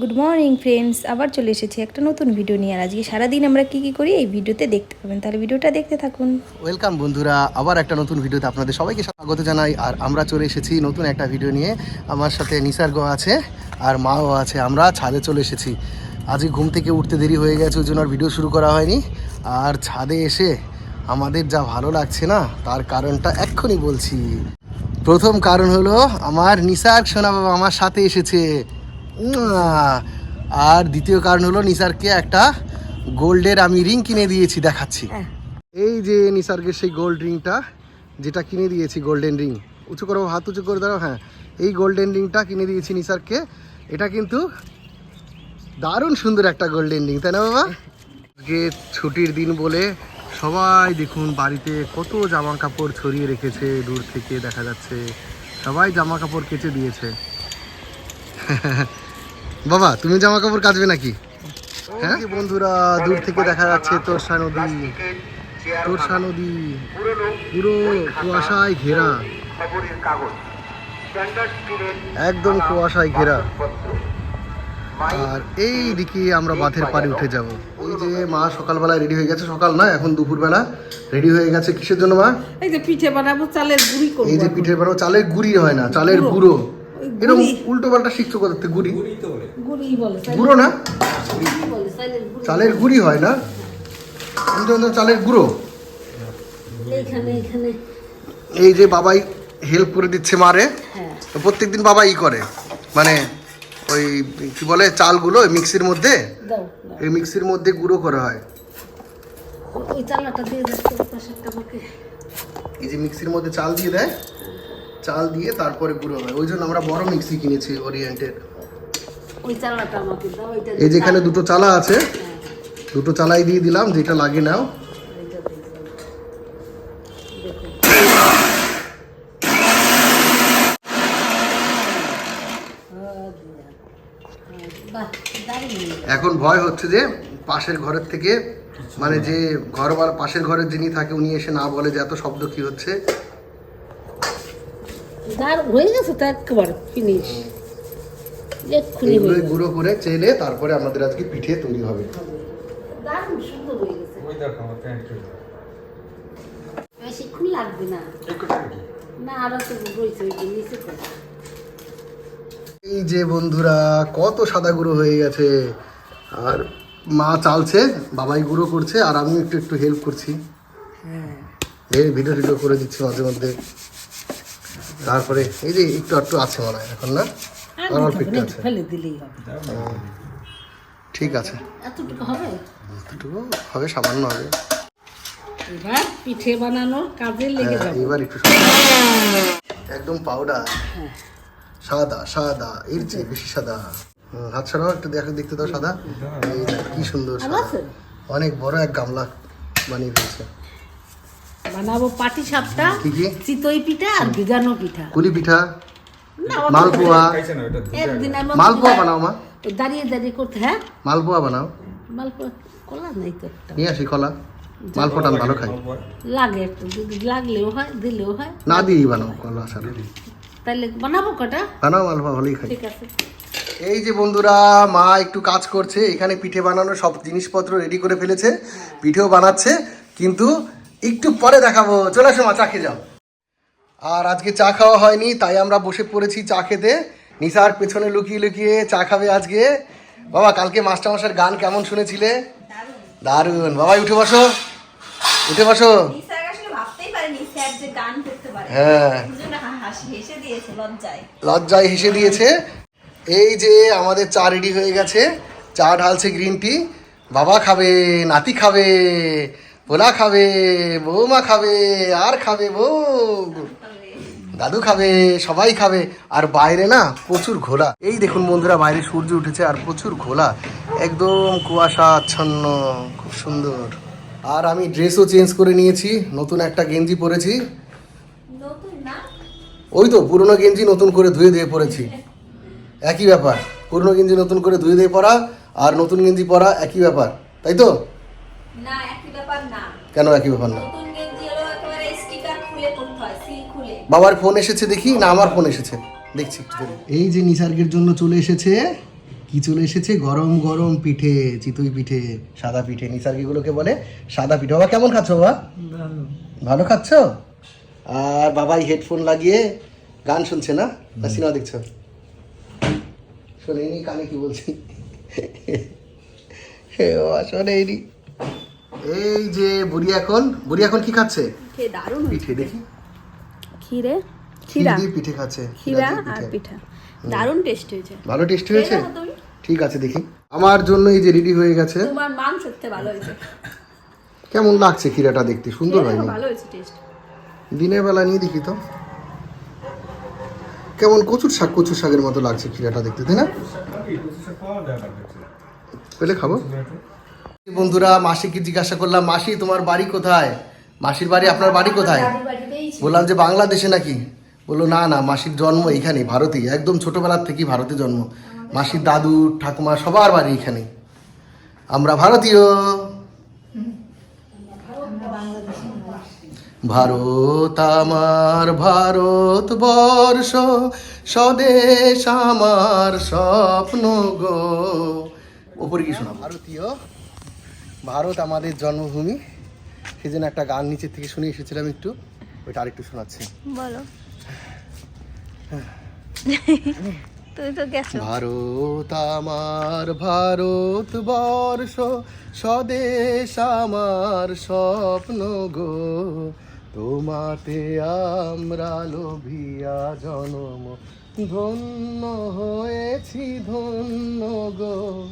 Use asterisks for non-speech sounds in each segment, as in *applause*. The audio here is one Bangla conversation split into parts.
গুড মর্নিং ফ্রেন্ডস আবার চলে এসেছি একটা নতুন ভিডিও নিয়ে। আর আজকে সারাদিন আমরা কি কি করি এই ভিডিওতে দেখতে পাবেন। তাহলে ভিডিওটা দেখতে থাকুন। ওয়েলকাম বন্ধুরা। আবার একটা নতুন ভিডিওতে আপনাদের সবাইকে স্বাগত জানাই। আর আমরা চলে এসেছি নতুন একটা ভিডিও নিয়ে। আমার সাথে নিসার্গ আছে, আর মাও আছে। আমরা ছাদে চলে এসেছি। আজকে ঘুম থেকে উঠতে দেরি হয়ে গেছে, ওই জন্য আর ভিডিও শুরু করা হয়নি। আর ছাদে এসে আমাদের যা ভালো লাগছে না, তার কারণটা এক্ষুনি বলছি। প্রথম কারণ হলো, আমার নিসার্গ সোনা বাবা আমার সাথে এসেছে। আর দ্বিতীয় কারণ হলো নিসারকে একটা গোল্ডের আমি রিং কিনে দিয়েছি দেখাচ্ছি। এই যে নিসার্গের সেই গোল্ড রিংটা যেটা কিনে দিয়েছি গোল্ডেন রিং। উঁচু করো হাত উঁচু করে দাও হ্যাঁ। এই গোল্ডেন রিংটা কিনে দিয়েছি নিসারকে। এটা কিন্তু দারুণ সুন্দর একটা গোল্ডেন রিং তাই না বাবা? আজকে ছুটির দিন বলে সবাই দেখুন বাড়িতে কত জামা কাপড় ছড়িয়ে রেখেছে দূর থেকে দেখা যাচ্ছে। সবাই জামা কাপড় কেচে দিয়েছে। *laughs* বাবা তুমি জামা কাপড় কাচবে নাকি? হ্যাঁ? বন্ধুরা দূর থেকে দেখা যাচ্ছে তোরসা নদী তোরসা নদী পুরো কুয়াশায় ঘেরা। একদম কুয়াশায় ঘেরা। আর এই দিকে আমরা বাঁধের পাড়ে উঠে যাব। ওই যে মা সকালবেলায় রেডি হয়ে গেছে সকাল না এখন দুপুরবেলা রেডি হয়ে গেছে। কিসের জন্য মা? এই যে পিঠে বানাবো চালের গুঁড়ি করব এই যে পিঠের বানাবো চালের গুড়ি হয় না চালের গুঁড়ো। এরকম। উল্টো পাল্টা শিখছো কোথা থেকে? গুড়ি? গুঁড়ি গুঁড়ো না? চালের গুঁড়ি হয় না? চালের গুঁড়ো। এই যে বাবাই হেল্প করে দিচ্ছে মারে হ্যাঁ। তো প্রত্যেকদিন বাবা ই করে। মানে ওই কি বলে চালগুলো ওই মিক্সির মধ্যে। এই মিক্সির মধ্যে গুঁড়ো করা হয়। এই যে মিক্সির মধ্যে চাল দিয়ে দেয় চাল দিয়ে তারপরে গুঁড়ো হয়। ওই জন্য আমরা বড় মিক্সি কিনেছি ওরিয়েন্টের। ওই চালাটা আমাকে দাও এটা এই যেখানে দুটো চালা আছে। দুটো চালাই দিয়ে দিলাম যেটা লাগে নাও। এখন ভয় হচ্ছে যে পাশের ঘরের থেকে মানে যে ঘর পাশের ঘরের যিনি থাকে উনি এসে না বলে যে এত শব্দ কি হচ্ছে? হয়ে গেছে তো একেবারে ফিনিশ এক্ষুনি এইগুলো গুঁড়ো করে চেলে তারপরে আমাদের আজকে পিঠে তৈরি হবে। দারুণ সুন্দর হয়ে গেছে। বেশিক্ষণ লাগবে না। না আরও তো রয়েছে ওই নিচে এই যে বন্ধুরা কত সাদা গুঁড়ো হয়ে গেছে। আর মা চালছে বাবাই গুঁড়ো করছে আর আমি একটু একটু হেল্প করছি। হ্যাঁ। এই ভিডিও টিডিও করে দিচ্ছি মাঝে মধ্যে। তারপরে এই যে একটু একটু আছে মনে হয় এখন না? আর আর অল্প একটু আছে। ফেলে দিলেই হবে। ঠিক আছে। এতটুকু হবে? এতটুকু হবে সামান্য হবে। এবার পিঠে বানানোর কাজে লেগে হ্যাঁ, যাবে। এবার একটু একদম পাউডার হ্যাঁ। সাদা সাদা এর চেয়ে বেশি সাদা। হাত ছাড়াও একটু দেখো দেখতে দাও সাদা। এই কি সুন্দর সাদা। অনেক বড় এক গামলা বানিয়ে দিয়েছে। বানাবো পাটি সাপটা চিতই পিঠা আর ভিজানো পিঠা। কুলি পিঠা? না মালপোয়া? একদিন আমি মালপোয়া বানাও মা। দাঁড়িয়ে দাঁড়িয়ে করতে হ্যাঁ? মালপোয়া বানাও। মালপোয়া কলা নাই তো নিয়ে আসি কলা। মালপোয়াটা আমি ভালো খাই। লাগে একটু লাগলেও হয় দিলেও হয়। না দিয়েই বানাও কলা ছাড়া। তাহলে বানাবো কটা? বানাও মালপোয়া ভালোই খাই। ঠিক আছে। এই যে বন্ধুরা মা একটু কাজ করছে এখানে পিঠে বানানোর সব জিনিসপত্র রেডি করে ফেলেছে পিঠেও বানাচ্ছে কিন্তু একটু পরে দেখাবো। চলে আসো মা চা খেয়ে যাও। আর আজকে চা খাওয়া হয়নি তাই আমরা বসে পড়েছি চা খেতে। নিসার পেছনে লুকিয়ে লুকিয়ে চা খাবে আজকে। বাবা কালকে মাস্টারমশাইয়ের গান কেমন শুনেছিলে? দারুণ। বাবাই উঠে বসো। উঠে বসো। স্যার আসলে ভাবতেই পারেনি স্যার যে গান করতে পারে। হ্যাঁ। লজ্জায়। হেসে দিয়েছে। এই যে আমাদের চা রেডি হয়ে গেছে। চা ঢালছে গ্রিন টি বাবা খাবে নাতি খাবে। পোলা খাবে বৌমা খাবে আর খাবে বউ দাদু খাবে সবাই খাবে। আর বাইরে না প্রচুর ঘোলা। এই দেখুন বন্ধুরা বাইরে সূর্য উঠেছে আর প্রচুর ঘোলা। একদম কুয়াশা আচ্ছন্ন খুব সুন্দর। আর আমি ড্রেসও চেঞ্জ করে নিয়েছি নতুন একটা গেঞ্জি পরেছি। ওই তো পুরনো গেঞ্জি নতুন করে ধুয়ে দিয়ে পরেছি। একই ব্যাপার পুরনো গেঞ্জি নতুন করে ধুয়ে দিয়ে পরা আর নতুন গেঞ্জি পরা একই ব্যাপার তাই তো? না একই ব্যাপার না। কেন একই ব্যাপার না? নতুন গেঞ্জি হলো একেবারে স্টিকার খুলে পড়তে হয় সিল খুলে। বাবার ফোন এসেছে দেখি? না আমার ফোন এসেছে। দেখছি। এই যে নিসার্গের জন্য চলে এসেছে কি চলে এসেছে? গরম গরম পিঠে চিতই পিঠে সাদা পিঠে। নিসার্গিগুলোকে বলে সাদা পিঠে। বাবা কেমন খাচ্ছ বাবা? ভালো। খাচ্ছ? আর বাবাই হেডফোন লাগিয়ে গান শুনছে না? না সিনেমা দেখছ? শোনেনি কানে কি বলছি? *laughs* শোনেনি। এই যে বুড়ি এখন বুড়ি এখন কি খাচ্ছে? দারুণ পিঠে দেখি। ক্ষীরে ক্ষীর পিঠে খাচ্ছে। ক্ষীরা আর পিঠা। দারুণ টেস্ট হয়েছে। ভালো টেস্ট হয়েছে? ঠিক আছে দেখি। আমার জন্য এই যে রেডি হয়ে গেছে। তোমার মান সত্যি ভালো হয়েছে। কেমন লাগছে ক্ষীরাটা দেখতে? সুন্দর হয়নি? ভালো হয়েছে টেস্ট দিনের বেলা নিয়ে দেখি তো। কেমন কচুর শাক কচুর শাকের মতো লাগছে ক্ষীরাটা দেখতে তাই না? পেলে খাব। বন্ধুরা মাসিকে জিজ্ঞাসা করলাম মাসি তোমার বাড়ি কোথায়? মাসির বাড়ি আপনার বাড়ি কোথায়? বললাম যে বাংলাদেশে নাকি? বলল না না মাসির জন্ম এখানে ভারতেই একদম ছোটবেলার থেকেই ভারতে জন্ম। মাসির দাদু ঠাকুমা সবার বাড়ি এখানে আমরা ভারতীয়। ভারত আমার ভারত বর্ষ স্বদেশ আমার স্বপ্ন গো। ওপরে কি শোনা ভারতীয় ভারত আমাদের জন্মভূমি। সেই জন্য একটা গান নিচের থেকে শুনে এসেছিলাম একটু। ওইটা আরেকটু শোনাচ্ছি। বলো। তুমি তো গেছো। ভারত আমার ভারত বর্ষ স্বদেশ আমার স্বপ্ন গো। তোমাতে আমরা লোভিয়া জনম ধন্য হয়েছি ধন্য গো।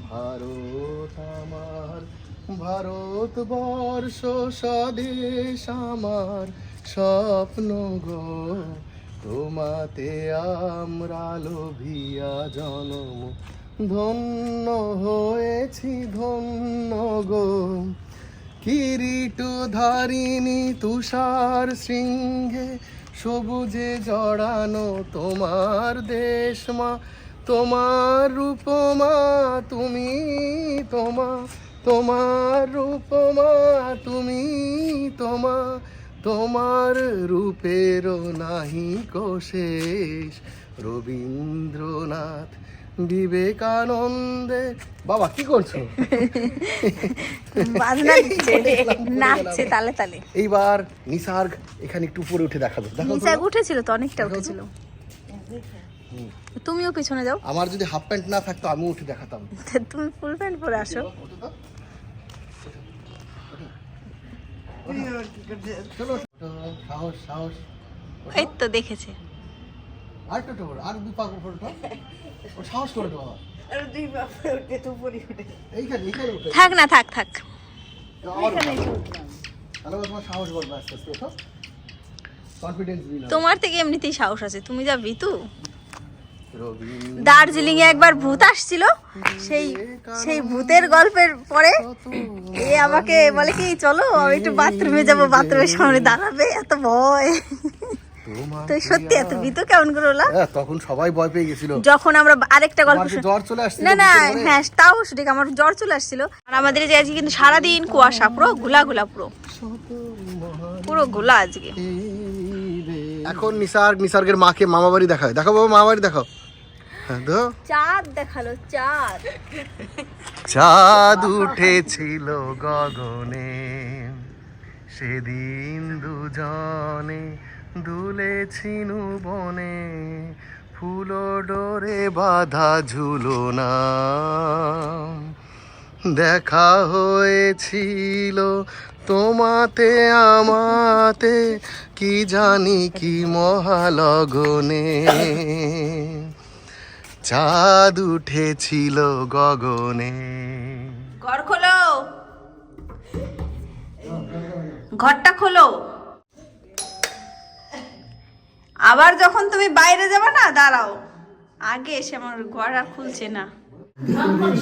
ভারত আমার ভারত বর্ষ স্বদেশ আমার। স্বপ্ন গো, তোমাতে আমরা লোভিয়া জনম। ধন্য হয়েছি, ধন্য গো। কিরিট ধারিণী তুষার শৃঙ্গে সবুজে জড়ানো তোমার দেশ মা। তোমার রূপমা তুমি তোমা তোমার রূপমা তুমি তোমা তোমার রূপের নাহি কোশেষ রবীন্দ্রনাথ বিবেকানন্দে বাবা কি করছ? বাজনা দিচ্ছে। নাচছে তালে তালে। এইবার নিসার্গ এখানে একটু উপরে উঠে দেখাবে। দেখো তো। উঠেছিল তো অনেকটা উঠেছিল। তুমিও পিছনে যাও। আমার যদি হাফ প্যান্ট না থাকতো আমি উঠে দেখাতাম। তুমি ফুল প্যান্ট পরে আসো। সাহস সাহস এই তো দেখেছে। আর একটু ওঠো, আর দুই পা উপরে ওঠো। ও সাহস করে ওঠো বাবা। এইখানে এইখানে উঠে। থাক না থাক থাক। তাহলে তোমার সাহস বাড়বে আস্তে আস্তে ওঠো কনফিডেন্স বিল তোমার থেকে এমনিতেই সাহস আছে। তুমি যা রবীন্দ্র দার্জিলিং এ একবার ভূত আসছিল। সেই সেই ভূতের গল্পের পরে এ আমাকে বলে কি চলো আমি একটু বাথরুমে যাব বাথরুমের সামনে দাঁড়াবে এত ভয়। তোমার তো সত্যি এত ভীত কেমন করে হলো? হ্যাঁ, তখন সবাই ভয় পেয়ে গেছিল। যখন আমরা আরেকটা গল্প জ্বর চলে আসছিল না না হ্যাঁ তাও আমার জ্বর চলে আসছিল। আর আমাদের যে আজকে কিন্তু সারাদিন কুয়াশা পুরো ঘোলা ঘোলা পুরো। পুরো ঘোলা আজকে। এখন নিসার্গ নিসার্গের মাকে মামা বাড়ি দেখায়। দেখো বাবা মামা বাড়ি দেখো তো চাঁদ দেখাল চাঁদ। চাঁদ উঠেছিল গগনে সেদিন দুজনে দুলেছিনু বনে ফুল ডোরে বাধা ঝুলনা দেখা হয়েছিল তোমাতে আমাতে কি জানি কি মহালগনে। চাঁদ উঠেছিল গগনে। ঘর খোলো। ঘরটা খোলো। আবার যখন তুমি বাইরে যাবে না দাঁড়াও। আগে এসে আমার ঘর আর খুলছে না।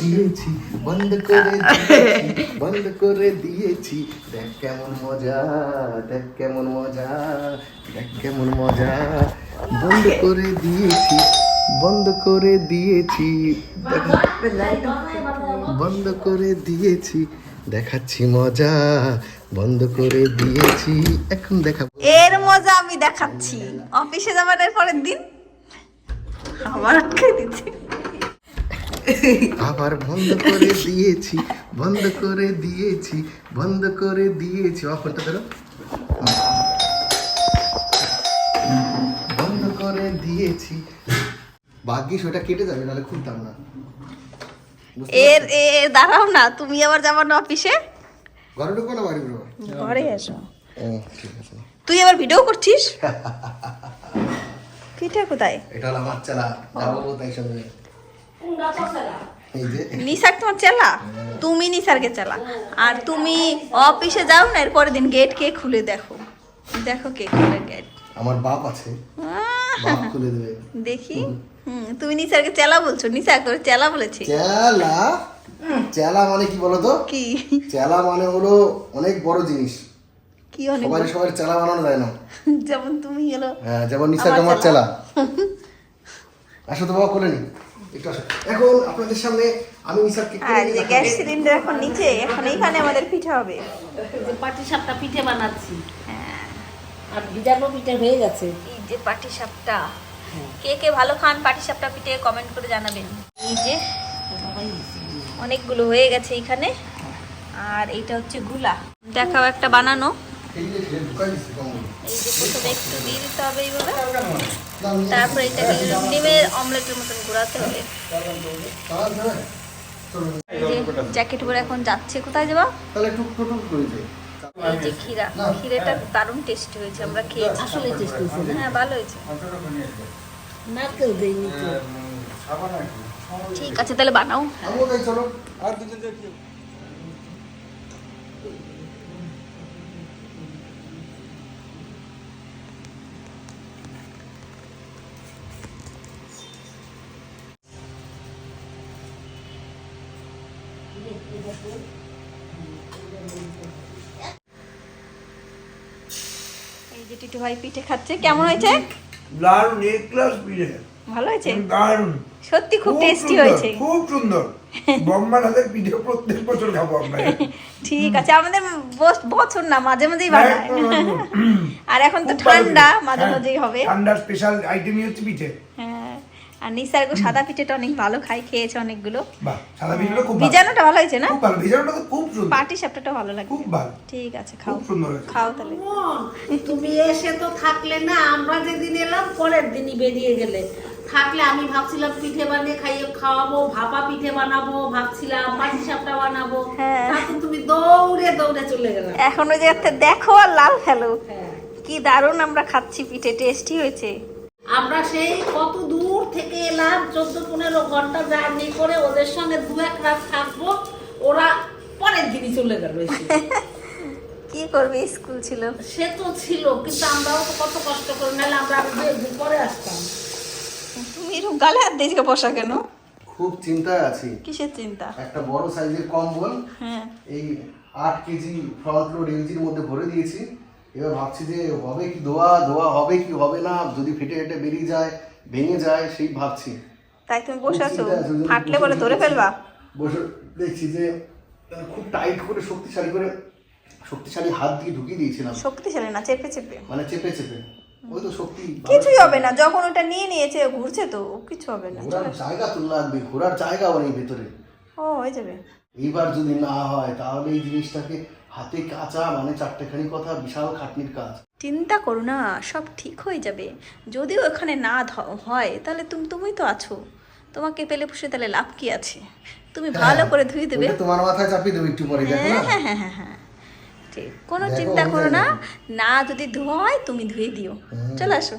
দিয়েছি বন্ধ করে বন্ধ করে দিয়েছি। দেখ কেমন মজা দেখ কেমন মজা দেখ কেমন মজা। বন্ধ করে দিয়েছি। বন্ধ করে দিয়েছি। বন্ধ করে দিয়েছি। দেখাচ্ছি মজা। বন্ধ করে দিয়েছি। এখন দেখাবো। এর মজা আমি দেখাচ্ছি। অফিসে যাবার পরের দিন আবার আটকে দিচ্ছে আবার বন্ধ করে দিয়েছি। বন্ধ করে দিয়েছি। বন্ধ করে দিয়েছি। অফারটা ধরো বন্ধ করে দিয়েছি। ভাগ্যিস ওটা কেটে যাবে নাহলে খুলতাম না। এর এ দাঁড়াও না তুমি আবার যাবার না অফিসে ঘরে ঢুকবো না বাড়ি ঢুকবো ঘরে এসো। ঠিক আছে। তুই আবার ভিডিও করছিস? *laughs* পিঠা কোথায়? এটা হলো আমার চালা যাব সঙ্গে। নিসার তোমার চেলা? তুমি নিসারকে চেলা। আর তুমি অফিসে যাও না এর পরের দিন গেট কে খুলে দেখো। দেখো কে খুলে গেট আমার বাপ আছে। বাপ খুলে দেবে। দেখি। হুম তুমি নিসারকে চেলা বলছো নিসার তোর চেলা বলেছি। চেলা? চেলা মানে কি বলতো কি? চেলা মানে হলো অনেক বড় জিনিস। কি অনেক সবাই সবাই চেলা বানানো যায় না। *laughs* যেমন তুমি হলো হ্যাঁ যেমন আমার আমার চেলা। *laughs* আসো তো বাবা কোলে নি। একটু আসো। এখন আপনাদের সামনে আমি নিশারকে কোলে আর যে গ্যাস সিলিন্ডার এখন নিচে এখন এইখানে আমাদের পিঠা হবে। যে পাটি সাপটা পিঠে বানাচ্ছি। হ্যাঁ। আর ভিজানো পিঠে হয়ে গেছে। এই যে পাটি সাপটা। কে কে ভালো খান, পাটি সাপটা পিঠে কমেন্ট করে জানাবেন। এই যে, অনেকগুলো হয়ে গেছে এখানে। আর এইটা হচ্ছে গুলা। দেখাও একটা বানানো। এই যে প্রথমে একটু দিয়ে দিতে হবে তারপরে অমলেটের মতন ঘোরাতে হবে। জ্যাকেট পরে এখন যাচ্ছে। কোথায় যাবা? যে ক্ষীরা ক্ষীরেটা দারুণ টেস্টি হয়েছে আমরা খেয়েছি। আসলে চেষ্টা হয়েছে। হ্যাঁ ভালো হয়েছে। নারকেল দেয়নি তো। ঠিক আছে তাহলে বানাও। তাই চলো এই যে টিটু ভাই পিঠে খাচ্ছে। কেমন হয়েছে? দারুণ ক্লাস পিঠে। ভালো হয়েছে? দারুণ। সত্যি খুব টেস্টি হয়েছে। খুব সুন্দর। *laughs* বম্বার হাতের পিঠে প্রত্যেক বছর খাব আমরা। ঠিক আছে আমাদের বছর না মাঝে মাঝেই বানায়। *laughs* আর এখন তো ঠান্ডা। মাঝে হ্যাঁ, মাঝেই হবে। ঠান্ডা স্পেশাল আইটেমই হচ্ছে পিঠে। হ্যাঁ আর নিসার্গ সাদা পিঠেটা অনেক ভালো খাই খেয়েছে অনেকগুলো। বাহ সাদা পিঠেটা খুব ভালো। ভিজানোটা ভালো হয়েছে না? খুব ভালো ভিজানোটা তো খুব সুন্দর। পাটি সাপটাটা ভালো লাগে। খুব ভালো। ঠিক আছে খাও। খুব সুন্দর হয়েছে। খাও তাহলে। তুমি এসে তো থাকলে না আমরা যেদিন এলাম পরের দিনই বেরিয়ে গেলে। থাকলে আমি ভাবছিলাম পিঠে বানিয়ে খাইয়ে খাওয়াবো ভাপা পিঠে বানাবো ভাবছিলাম পাটি সাপটা বানাবো। হ্যাঁ। তখন তুমি দৌড়ে দৌড়ে চলে গেলে এখন ওই জায়গাতে দেখো আর লাল ফেলো। হ্যাঁ। কি দারুণ আমরা খাচ্ছি পিঠে টেস্টি হয়েছে। আমরা সেই কত দূর থেকে এলাম চোদ্দ পনেরো ঘণ্টা জার্নি করে ওদের সঙ্গে দু এক রাত থাকব। ওরা পরের দিনই চলে গেল এসে। *laughs* কি করবে? স্কুল ছিল? সে তো ছিল কিন্তু আমরাও তো কত কষ্ট করে নাহলে আমরা পরে আসতাম। তুমি এরকম গালে হাত দিয়ে বসা কেন? খুব চিন্তায় আছি। কিসের চিন্তা? একটা বড় সাইজের কম্বল হ্যাঁ। এই আট কেজি ফ্রন্ট লোড এলজির মধ্যে ভরে দিয়েছি। এবার ভাবছি যে হবে কি ধোয়া ধোয়া হবে কি হবে না যদি ফেটে ফেটে বেরিয়ে যায় ভেঙে যায় সেই ভাবছি। তাই তুমি বসে আছো? ফাটলে বলে ধরে। ফেলবা। বসে দেখছি যে খুব টাইট করে শক্তিশালী করে শক্তিশালী হাত দিয়ে ঢুকিয়ে দিয়েছিলাম। শক্তিশালী না চেপে চেপে। মানে চেপে চেপে। ওই তো শক্তি কিছুই হবে না যখন ওটা নিয়ে নিয়েছে ঘুরছে তো কিছু হবে না। ঘোরার জায়গা তো লাগবে ঘোরার জায়গাও নেই ভেতরে। ও হয়ে যাবে এইবার যদি না হয় তাহলে এই জিনিসটাকে হাতে কাঁচা মানে চারটেখানি কথা বিশাল খাটনির কাজ। চিন্তা করো না সব ঠিক হয়ে যাবে। যদিও এখানে না হয় তাহলে তুমি তুমি তো আছো। তোমাকে পেলে পুষে তাহলে লাভ কি আছে? তুমি ভালো করে ধুয়ে দেবে। তোমার মাথায় চাপিয়ে দেবো একটু পরে দেখো হ্যাঁ হ্যাঁ হ্যাঁ হ্যাঁ ঠিক কোনো চিন্তা করো না। না যদি ধোয়া হয় তুমি ধুয়ে দিও। চলে আসো।